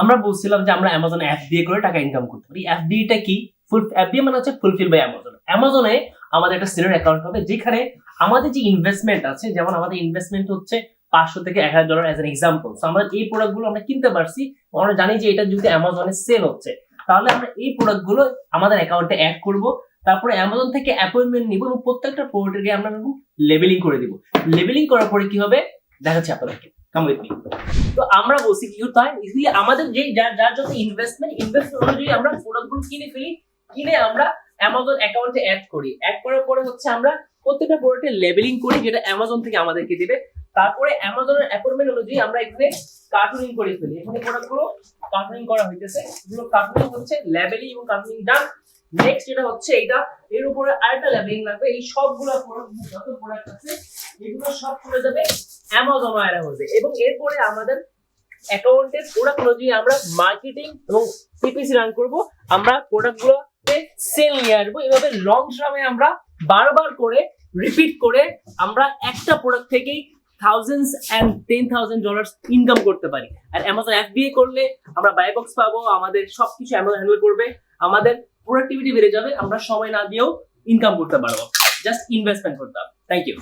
আমরা বলছিলাম যে আমরা অ্যামাজন অ্যাপ দিয়ে করে টাকা ইনকাম করতে পারি। এফডিটা কি? ফুল এফডি মানে হচ্ছে ফুলফিল বাই অ্যামাজন অ্যামাজনে আমাদের একটা সিনিয়র অ্যাকাউন্ট হবে, যেখানে আমাদের যে ইনভেস্টমেন্ট আছে, যেমন আমাদের ইনভেস্টমেন্ট হচ্ছে পাঁচশো থেকে এক হাজার ডলার অ্যাজ এন এক্সাম্পল আমরা এই প্রোডাক্টগুলো আমরা কিনতে পারছি, আমরা জানি যে এটা যদি অ্যামাজনে সেল হচ্ছে। তাহলে আমরা এই প্রোডাক্টগুলো আমাদের অ্যাকাউন্টে অ্যাড করব, তারপরে অ্যামাজন থেকে অ্যাপয়েন্টমেন্ট নিব এবং প্রত্যেকটা প্রোডাক্টকে আমরা লেবেলিং করে দিব। লেবেলিং করার পরে কি হবে? দেখাচ্ছি আপনাদেরকে। কাম উইথ মি তো আমরা বলছি করতে হয় ইজিলি আমাদের যে যার যার যত ইনভেস্টমেন্ট ইনভেস্টমেন্ট অনুযায়ী আমরা প্রোডাক্টগুলো কিনে ফেলি, কিনে আমরা অ্যামাজন অ্যাকাউন্টে অ্যাড করি। অ্যাড করার পরে হচ্ছে আমরা প্রত্যেকটা প্রোডাক্টের লেবেলিং করি, যেটা অ্যামাজন থেকে আমাদেরকে দিবে। তারপরে অ্যামাজনের অ্যাপয়েন্টমেন্ট অনুযায়ী আমরা এখানে কার্টুনিং করে ফেলি। এখানে প্রোডাক্টগুলো কার্টুনিং করা হইতেছে। এগুলো কার্টুনিং হচ্ছে লেবেলিং এবং কার্টুনিং ডান নেক্সট যেটা হচ্ছে এটা এর উপরে আরেকটা লেবেলিং লাগবে। এই সবগুলো যত প্রোডাক্ট আছে, এগুলো সব চলে যাবে অ্যামাজন ওয়ারে মধ্যে এবং এরপরে আমাদের অ্যাকাউন্টের প্রোডাক্ট অনুযায়ী আমরা মার্কেটিং এবং সিপিসি রান করব। আমরা প্রোডাক্টগুলোতে সেল নিয়ে আসব। এভাবে লং টার্মে আমরা বারবার করে রিপিট করে আমরা একটা প্রোডাক্ট থেকেই thousands and ten thousand dollar income করতে পারি। আর অ্যামাজন এফবিএ করলে আমরা বাই বক্স পাবো, আমাদের সবকিছু অ্যামাজন হ্যান্ডেল করবে, আমাদের প্রোডাক্টিভিটি বেড়ে যাবে, আমরা সময় না দিয়েও ইনকাম করতে পারব। জাস্ট ইনভেস্টমেন্ট করতে হবে। Thank you